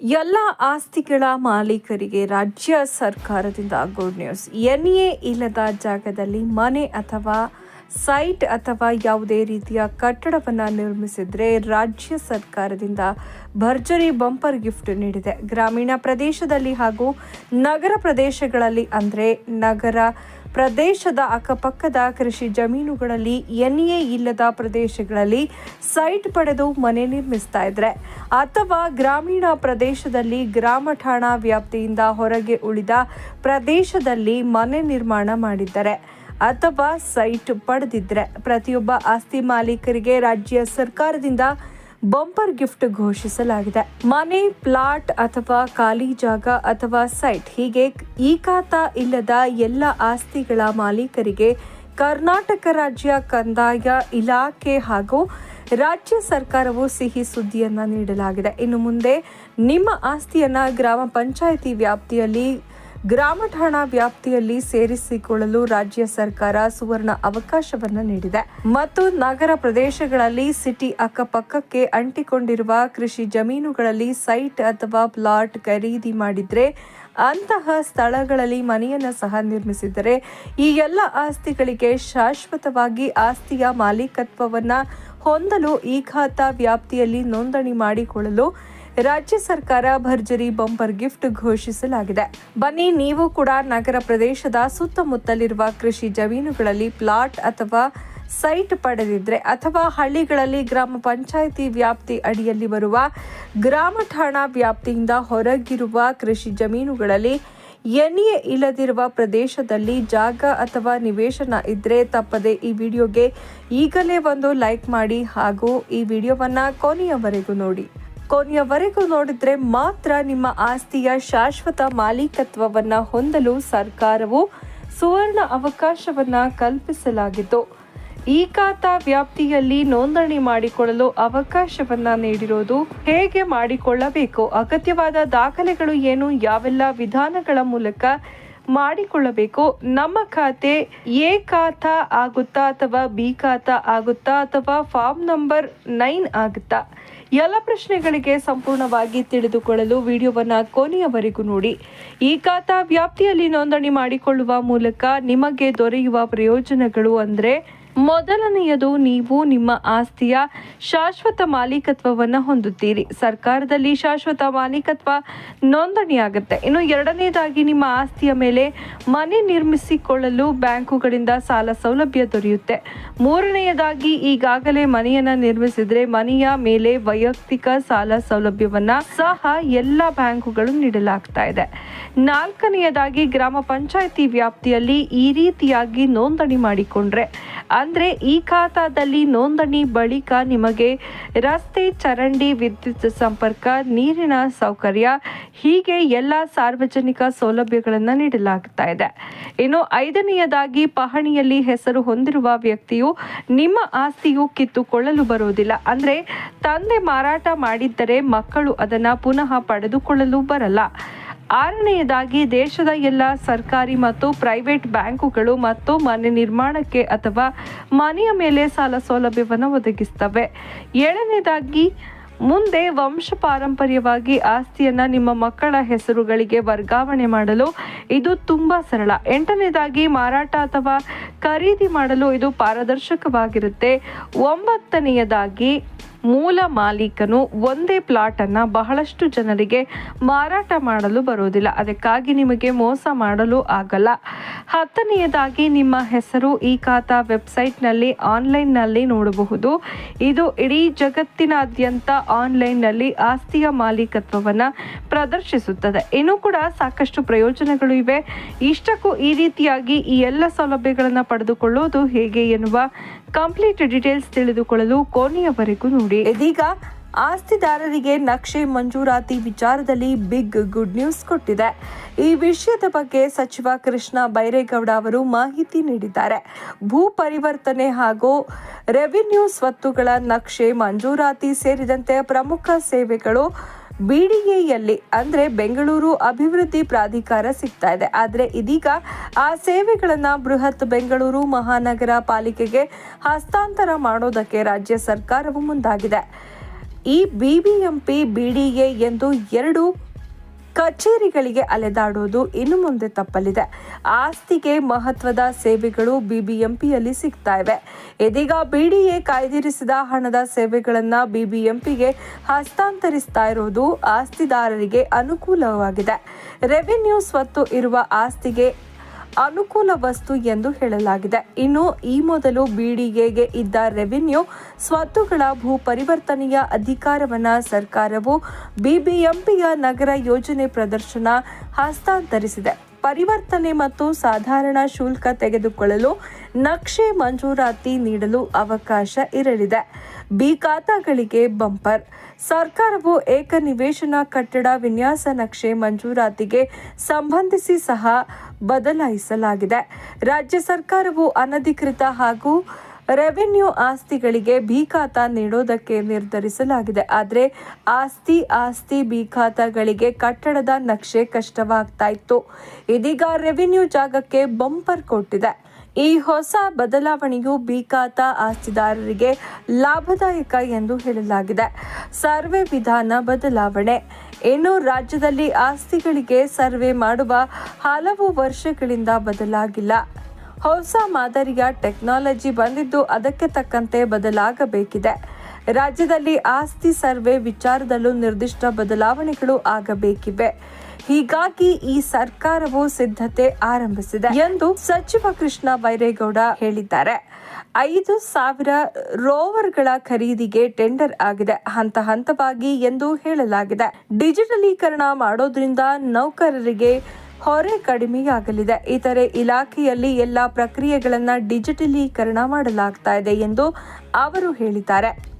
ಎಲ್ಲ ಆಸ್ತಿಗಳ ಮಾಲೀಕರಿಗೆ ರಾಜ್ಯ ಸರ್ಕಾರದಿಂದ ಗುಡ್ ನ್ಯೂಸ್. ಎನ್ ಎ ಇಲ್ಲದ ಜಾಗದಲ್ಲಿ ಮನೆ ಅಥವಾ ಸೈಟ್ ಅಥವಾ ಯಾವುದೇ ರೀತಿಯ ಕಟ್ಟಡವನ್ನು ನಿರ್ಮಿಸಿದರೆ ರಾಜ್ಯ ಸರ್ಕಾರದಿಂದ ಭರ್ಜರಿ ಬಂಪರ್ ಗಿಫ್ಟ್ ನೀಡಿದೆ. ಗ್ರಾಮೀಣ ಪ್ರದೇಶದಲ್ಲಿ ಹಾಗೂ ನಗರ ಪ್ರದೇಶಗಳಲ್ಲಿ ಅಂದರೆ ನಗರ ಪ್ರದೇಶದ ಅಕ್ಕಪಕ್ಕದ ಕೃಷಿ ಜಮೀನುಗಳಲ್ಲಿ ಎನ್ಎ ಇಲ್ಲದ ಪ್ರದೇಶಗಳಲ್ಲಿ ಸೈಟ್ ಪಡೆದು ಮನೆ ನಿರ್ಮಿಸ್ತಾ ಇದ್ರೆ, ಅಥವಾ ಗ್ರಾಮೀಣ ಪ್ರದೇಶದಲ್ಲಿ ಗ್ರಾಮ ಠಾಣಾ ವ್ಯಾಪ್ತಿಯಿಂದ ಹೊರಗೆ ಉಳಿದ ಪ್ರದೇಶದಲ್ಲಿ ಮನೆ ನಿರ್ಮಾಣ ಮಾಡಿದ್ದಾರೆ, ಅಥವಾ ಸೈಟ್ ಪಡೆದಿದ್ರೆ, ಪ್ರತಿಯೊಬ್ಬ ಆಸ್ತಿ ಮಾಲೀಕರಿಗೆ ರಾಜ್ಯ ಸರ್ಕಾರದಿಂದ ಬಂಪರ್ ಗಿಫ್ಟ್ ಘೋಷಿಸಲಾಗಿದೆ. ಮನೆ, ಪ್ಲಾಟ್ ಅಥವಾ ಖಾಲಿ ಜಾಗ ಅಥವಾ ಸೈಟ್ ಹೀಗೆ ಈ ಇಲ್ಲದ ಎಲ್ಲ ಆಸ್ತಿಗಳ ಮಾಲೀಕರಿಗೆ ಕರ್ನಾಟಕ ರಾಜ್ಯ ಕಂದಾಯ ಇಲಾಖೆ ಹಾಗೂ ರಾಜ್ಯ ಸರ್ಕಾರವು ಸಿಹಿ ಸುದ್ದಿಯನ್ನು ನೀಡಲಾಗಿದೆ. ಇನ್ನು ಮುಂದೆ ನಿಮ್ಮ ಆಸ್ತಿಯನ್ನ ಗ್ರಾಮ ಪಂಚಾಯಿತಿ ವ್ಯಾಪ್ತಿಯಲ್ಲಿ ಗ್ರಾಮ ಠಾಣಾ ವ್ಯಾಪ್ತಿಯಲ್ಲಿ ಸೇರಿಸಿಕೊಳ್ಳಲು ರಾಜ್ಯ ಸರ್ಕಾರ ಸುವರ್ಣ ಅವಕಾಶವನ್ನು ನೀಡಿದೆ. ಮತ್ತು ನಗರ ಪ್ರದೇಶಗಳಲ್ಲಿ ಸಿಟಿ ಅಕ್ಕಪಕ್ಕಕ್ಕೆ ಅಂಟಿಕೊಂಡಿರುವ ಕೃಷಿ ಜಮೀನುಗಳಲ್ಲಿ ಸೈಟ್ ಅಥವಾ ಪ್ಲಾಟ್ ಖರೀದಿ ಮಾಡಿದ್ರೆ ಅಂತಹ ಸ್ಥಳಗಳಲ್ಲಿ ಮನೆಯನ್ನು ಸಹ ನಿರ್ಮಿಸಿದರೆ ಈ ಎಲ್ಲ ಆಸ್ತಿಗಳಿಗೆ ಶಾಶ್ವತವಾಗಿ ಆಸ್ತಿಯ ಮಾಲೀಕತ್ವವನ್ನು ಹೊಂದಲು ಈ ಖಾತಾ ವ್ಯಾಪ್ತಿಯಲ್ಲಿ ನೋಂದಣಿ ಮಾಡಿಕೊಳ್ಳಲು ರಾಜ್ಯ ಸರ್ಕಾರ ಭರ್ಜರಿ ಬಂಪರ್ ಗಿಫ್ಟ್ ಘೋಷಿಸಲಾಗಿದೆ. ಬನ್ನಿ, ನೀವು ಕೂಡ ನಗರ ಪ್ರದೇಶದ ಸುತ್ತಮುತ್ತಲಿರುವ ಕೃಷಿ ಜಮೀನುಗಳಲ್ಲಿ ಪ್ಲಾಟ್ ಅಥವಾ ಸೈಟ್ ಪಡೆದಿದ್ರೆ ಅಥವಾ ಹಳ್ಳಿಗಳಲ್ಲಿ ಗ್ರಾಮ ಪಂಚಾಯಿತಿ ವ್ಯಾಪ್ತಿ ಅಡಿಯಲ್ಲಿ ಬರುವ ಗ್ರಾಮ ಠಾಣಾ ವ್ಯಾಪ್ತಿಯಿಂದ ಹೊರಗಿರುವ ಕೃಷಿ ಜಮೀನುಗಳಲ್ಲಿ ಎನಿಯ ಇಲ್ಲದಿರುವ ಪ್ರದೇಶದಲ್ಲಿ ಜಾಗ ಅಥವಾ ನಿವೇಶನ ಇದ್ರೆ ತಪ್ಪದೆ ಈ ವಿಡಿಯೋಗೆ ಈಗಲೇ ಒಂದು ಲೈಕ್ ಮಾಡಿ ಹಾಗೂ ಈ ವಿಡಿಯೋವನ್ನು ಕೊನೆಯವರೆಗೂ ನೋಡಿ. ಕೊನೆಯವರೆಗೂ ನೋಡಿದ್ರೆ ಮಾತ್ರ ನಿಮ್ಮ ಆಸ್ತಿಯ ಶಾಶ್ವತ ಮಾಲೀಕತ್ವವನ್ನ ಹೊಂದಲು ಸರ್ಕಾರವು ಸುವರ್ಣ ಅವಕಾಶವನ್ನ ಕಲ್ಪಿಸಲಾಗಿತ್ತು. ಈ ಖಾತಾ ವ್ಯಾಪ್ತಿಯಲ್ಲಿ ನೋಂದಣಿ ಮಾಡಿಕೊಳ್ಳಲು ಅವಕಾಶವನ್ನ ನೀಡಿರೋದು ಹೇಗೆ ಮಾಡಿಕೊಳ್ಳಬೇಕು? ಅಗತ್ಯವಾದ ದಾಖಲೆಗಳು ಏನು? ಯಾವೆಲ್ಲ ವಿಧಾನಗಳ ಮೂಲಕ ಮಾಡಿಕೊಳ್ಳಬೇಕು? ನಮ್ಮ ಖಾತೆ ಎ ಖಾತಾ ಆಗುತ್ತಾ ಅಥವಾ ಬಿ ಖಾತಾ ಆಗುತ್ತಾ ಅಥವಾ ಫಾರ್ಮ್ ನಂಬರ್ ನೈನ್ ಆಗುತ್ತಾ? ಎಲ್ಲ ಪ್ರಶ್ನೆಗಳಿಗೆ ಸಂಪೂರ್ಣವಾಗಿ ತಿಳಿದುಕೊಳ್ಳಲು ವಿಡಿಯೋವನ್ನ ಕೊನೆಯವರೆಗೂ ನೋಡಿ. ಈ ಖಾತಾ ವ್ಯಾಪ್ತಿಯಲ್ಲಿ ನೋಂದಣಿ ಮಾಡಿಕೊಳ್ಳುವ ಮೂಲಕ ನಿಮಗೆ ದೊರೆಯುವ ಪ್ರಯೋಜನಗಳು ಅಂದರೆ ಮೊದಲನೆಯದು ನೀವು ನಿಮ್ಮ ಆಸ್ತಿಯ ಶಾಶ್ವತ ಮಾಲೀಕತ್ವವನ್ನು ಹೊಂದುತ್ತೀರಿ. ಸರ್ಕಾರದಲ್ಲಿ ಶಾಶ್ವತ ಮಾಲೀಕತ್ವ ನೋಂದಣಿಯಾಗುತ್ತೆ. ಇನ್ನು ಎರಡನೇದಾಗಿ ನಿಮ್ಮ ಆಸ್ತಿಯ ಮೇಲೆ ಮನೆ ನಿರ್ಮಿಸಿಕೊಳ್ಳಲು ಬ್ಯಾಂಕುಗಳಿಂದ ಸಾಲ ಸೌಲಭ್ಯ ದೊರೆಯುತ್ತೆ. ಮೂರನೆಯದಾಗಿ ಈಗಾಗಲೇ ಮನೆಯನ್ನು ನಿರ್ಮಿಸಿದರೆ ಮನೆಯ ಮೇಲೆ ವೈಯಕ್ತಿಕ ಸಾಲ ಸೌಲಭ್ಯವನ್ನು ಸಹ ಎಲ್ಲ ಬ್ಯಾಂಕುಗಳು ನೀಡಲಾಗ್ತಾ ಇದೆ. ನಾಲ್ಕನೆಯದಾಗಿ ಗ್ರಾಮ ಪಂಚಾಯಿತಿ ವ್ಯಾಪ್ತಿಯಲ್ಲಿ ಈ ರೀತಿಯಾಗಿ ನೋಂದಣಿ ಮಾಡಿಕೊಂಡ್ರೆ ಅಂದ್ರೆ ಈ ಖಾತಾದಲ್ಲಿ ನೋಂದಣಿ ಬಳಿಕ ನಿಮಗೆ ರಸ್ತೆ, ಚರಂಡಿ, ವಿದ್ಯುತ್ ಸಂಪರ್ಕ, ನೀರಿನ ಸೌಕರ್ಯ, ಹೀಗೆ ಎಲ್ಲ ಸಾರ್ವಜನಿಕ ಸೌಲಭ್ಯಗಳನ್ನು ನೀಡಲಾಗ್ತಾ ಇದೆ. ಇನ್ನು ಐದನೆಯದಾಗಿ, ಪಹಣಿಯಲ್ಲಿ ಹೆಸರು ಹೊಂದಿರುವ ವ್ಯಕ್ತಿಯು ನಿಮ್ಮ ಆಸ್ತಿಯು ಕಿತ್ತುಕೊಳ್ಳಲು ಬರುವುದಿಲ್ಲ. ಅಂದ್ರೆ ತಂದೆ ಮಾರಾಟ ಮಾಡಿದ್ದರೆ ಮಕ್ಕಳು ಅದನ್ನ ಪುನಃ ಪಡೆದುಕೊಳ್ಳಲು ಬರಲ್ಲ. ಆರನೆಯದಾಗಿ ದೇಶದ ಎಲ್ಲ ಸರ್ಕಾರಿ ಮತ್ತು ಪ್ರೈವೇಟ್ ಬ್ಯಾಂಕುಗಳು ಮತ್ತು ಮನೆ ನಿರ್ಮಾಣಕ್ಕೆ ಅಥವಾ ಮನೆಯ ಮೇಲೆ ಸಾಲ ಸೌಲಭ್ಯವನ್ನು ಒದಗಿಸ್ತವೆ ಏಳನೇದಾಗಿ ಮುಂದೆ ವಂಶ ಪಾರಂಪರ್ಯವಾಗಿ ಆಸ್ತಿಯನ್ನ ನಿಮ್ಮ ಮಕ್ಕಳ ಹೆಸರುಗಳಿಗೆ ವರ್ಗಾವಣೆ ಮಾಡಲು ಇದು ತುಂಬಾ ಸರಳ. ಎಂಟನೇದಾಗಿ ಮಾರಾಟ ಅಥವಾ ಖರೀದಿ ಮಾಡಲು ಇದು ಪಾರದರ್ಶಕವಾಗಿರುತ್ತೆ. ಒಂಬತ್ತನೆಯದಾಗಿ ಮೂಲ ಮಾಲೀಕನು ಒಂದೇ ಪ್ಲಾಟನ್ನು ಬಹಳಷ್ಟು ಜನರಿಗೆ ಮಾರಾಟ ಮಾಡಲು ಬರುವುದಿಲ್ಲ. ಅದಕ್ಕಾಗಿ ನಿಮಗೆ ಮೋಸ ಮಾಡಲು ಆಗಲ್ಲ. ಹತ್ತನೆಯದಾಗಿ ನಿಮ್ಮ ಹೆಸರು ಈ ಖಾತಾ ವೆಬ್ಸೈಟ್ನಲ್ಲಿ ಆನ್ಲೈನ್ನಲ್ಲಿ ನೋಡಬಹುದು. ಇದು ಇಡೀ ಜಗತ್ತಿನಾದ್ಯಂತ ಆನ್ಲೈನ್ನಲ್ಲಿ ಆಸ್ತಿಯ ಮಾಲೀಕತ್ವವನ್ನು ಪ್ರದರ್ಶಿಸುತ್ತದೆ. ಇನ್ನೂ ಕೂಡ ಸಾಕಷ್ಟು ಪ್ರಯೋಜನಗಳು ಇವೆ. ಇಷ್ಟಕ್ಕೂ ಈ ರೀತಿಯಾಗಿ ಈ ಎಲ್ಲ ಸೌಲಭ್ಯಗಳನ್ನು ಪಡೆದುಕೊಳ್ಳುವುದು ಹೇಗೆ ಎನ್ನುವ ಕಂಪ್ಲೀಟ್ ಡೀಟೇಲ್ಸ್ ತಿಳಿದುಕೊಳ್ಳಲು ಕೊನೆಯವರೆಗೂ ನೋಡಿ. ಇದೀಗ ಆಸ್ತಿದಾರರಿಗೆ ನಕ್ಷೆ ಮಂಜೂರಾತಿ ವಿಚಾರದಲ್ಲಿ ಬಿಗ್ ಗುಡ್ ನ್ಯೂಸ್ ಕೊಟ್ಟಿದೆ. ಈ ವಿಷಯದ ಬಗ್ಗೆ ಸಚಿವ ಕೃಷ್ಣ ಬೈರೇಗೌಡ ಅವರು ಮಾಹಿತಿ ನೀಡಿದ್ದಾರೆ. ಭೂ ಪರಿವರ್ತನೆ ಹಾಗೂ ರೆವಿನ್ಯೂ ಸ್ವತ್ತುಗಳ ನಕ್ಷೆ ಮಂಜೂರಾತಿ ಸೇರಿದಂತೆ ಪ್ರಮುಖ ಸೇವೆಗಳು ಬಿಡಿಎಯಲ್ಲಿ, ಅಂದ್ರೆ ಬೆಂಗಳೂರು ಅಭಿವೃದ್ಧಿ ಪ್ರಾಧಿಕಾರ ಸಿಗ್ತಾ ಇದೆ. ಆದರೆ ಇದೀಗ ಆ ಸೇವೆಗಳನ್ನು ಬೃಹತ್ ಬೆಂಗಳೂರು ಮಹಾನಗರ ಪಾಲಿಕೆಗೆ ಹಸ್ತಾಂತರ ಮಾಡೋದಕ್ಕೆ ರಾಜ್ಯ ಸರ್ಕಾರವು ಮುಂದಾಗಿದೆ. ಈ ಬಿಬಿಎಂಪಿ ಬಿಡಿಎ ಎಂದು ಎರಡು ಕಚೇರಿಗಳಿಗೆ ಅಲೆದಾಡುವುದು ಇನ್ನು ಮುಂದೆ ತಪ್ಪಲಿದೆ. ಆಸ್ತಿಗೆ ಮಹತ್ವದ ಸೇವೆಗಳು ಬಿಬಿಎಂಪಿಯಲ್ಲಿ ಸಿಗ್ತಾ ಇವೆ. ಇದೀಗ ಬಿಡಿಎ ಕಾಯ್ದಿರಿಸಿದ ಹಣದ ಸೇವೆಗಳನ್ನು ಬಿಬಿಎಂಪಿಗೆ ಹಸ್ತಾಂತರಿಸ್ತಾ ಇರುವುದು ಆಸ್ತಿದಾರರಿಗೆ ಅನುಕೂಲವಾಗಿದೆ. ರೆವಿನ್ಯೂ ಸ್ವತ್ತು ಇರುವ ಆಸ್ತಿಗೆ ಅನುಕೂಲ ವಸ್ತು ಎಂದು ಹೇಳಲಾಗಿದೆ. ಇನ್ನು ಈ ಮೊದಲು ಬಿಡಿಎಗೆ ಇದ್ದ ರೆವಿನ್ಯೂ ಸ್ವತ್ತುಗಳ ಭೂ ಪರಿವರ್ತನೆಯ ಅಧಿಕಾರವನ್ನು ಸರ್ಕಾರವು ಬಿಬಿಎಂಪಿಯ ನಗರ ಯೋಜನೆ ಪ್ರದರ್ಶನ ಹಸ್ತಾಂತರಿಸಿದೆ. ಪರಿವರ್ತನೆ ಮತ್ತು ಸಾಧಾರಣ ಶುಲ್ಕ ತೆಗೆದುಕೊಳ್ಳಲು ನಕ್ಷೆ ಮಂಜೂರಾತಿ ನೀಡಲು ಅವಕಾಶ ಇರಲಿದೆ. ಬಿ ಖಾತಾಗಳಿಗೆ ಬಂಪರ್. ಸರ್ಕಾರವು ಏಕ ನಿವೇಶನ ಕಟ್ಟಡ ವಿನ್ಯಾಸ ನಕ್ಷೆ ಮಂಜೂರಾತಿಗೆ ಸಂಬಂಧಿಸಿ ಸಹ ಬದಲಾಯಿಸಲಾಗಿದೆ. ರಾಜ್ಯ ಸರ್ಕಾರವು ಅನಧಿಕೃತ ಹಾಗೂ ರೆವೆನ್ಯೂ ಆಸ್ತಿಗಳಿಗೆ ಬಿ ಖಾತಾ ನೀಡೋದಕ್ಕೆ ನಿರ್ಧರಿಸಲಾಗಿದೆ. ಆದರೆ ಆಸ್ತಿ ಆಸ್ತಿ ಬಿ ಖಾತಾಗಳಿಗೆ ಕಟ್ಟಡದ ನಕ್ಷೆ ಕಷ್ಟವಾಗ್ತಾ ಇತ್ತು. ಇದೀಗ ರೆವೆನ್ಯೂ ಜಾಗಕ್ಕೆ ಬಂಪರ್ ಕೊಟ್ಟಿದೆ. ಈ ಹೊಸ ಬದಲಾವಣೆಯು ಬಿ ಆಸ್ತಿದಾರರಿಗೆ ಲಾಭದಾಯಕ ಎಂದು ಹೇಳಲಾಗಿದೆ. ಸರ್ವೆ ವಿಧಾನ ಬದಲಾವಣೆ. ಇನ್ನು ರಾಜ್ಯದಲ್ಲಿ ಆಸ್ತಿಗಳಿಗೆ ಸರ್ವೆ ಮಾಡುವ ಹಲವು ವರ್ಷಗಳಿಂದ ಬದಲಾಗಿಲ್ಲ. ಹೊಸ ಮಾದರಿಯ ಟೆಕ್ನಾಲಜಿ ಬಂದಿದ್ದು ಅದಕ್ಕೆ ತಕ್ಕಂತೆ ಬದಲಾಗಬೇಕಿದೆ. ರಾಜ್ಯದಲ್ಲಿ ಆಸ್ತಿ ಸರ್ವೆ ವಿಚಾರದಲ್ಲೂ ನಿರ್ದಿಷ್ಟ ಬದಲಾವಣೆಗಳು ಆಗಬೇಕಿವೆ. ಹೀಗಾಗಿ ಈ ಸರ್ಕಾರವು ಸಿದ್ಧತೆ ಆರಂಭಿಸಿದೆ ಎಂದು ಸಚಿವ ಕೃಷ್ಣ ಬೈರೇಗೌಡ ಹೇಳಿದ್ದಾರೆ. ಐದು ಸಾವಿರ ರೋವರ್ಗಳ ಖರೀದಿಗೆ ಟೆಂಡರ್ ಆಗಿದೆ. ಹಂತ ಹಂತವಾಗಿ ಎಂದು ಹೇಳಲಾಗಿದೆ. ಡಿಜಿಟಲೀಕರಣ ಮಾಡೋದ್ರಿಂದ ನೌಕರರಿಗೆ ಹೊರೆ ಕಡಿಮೆಯಾಗಲಿದೆ. ಇತರೆ ಇಲಾಖೆಯಲ್ಲಿ ಎಲ್ಲ ಪ್ರಕ್ರಿಯೆಗಳನ್ನು ಡಿಜಿಟಲೀಕರಣ ಮಾಡಲಾಗ್ತಾ ಇದೆ ಎಂದು ಅವರು ಹೇಳಿದ್ದಾರೆ.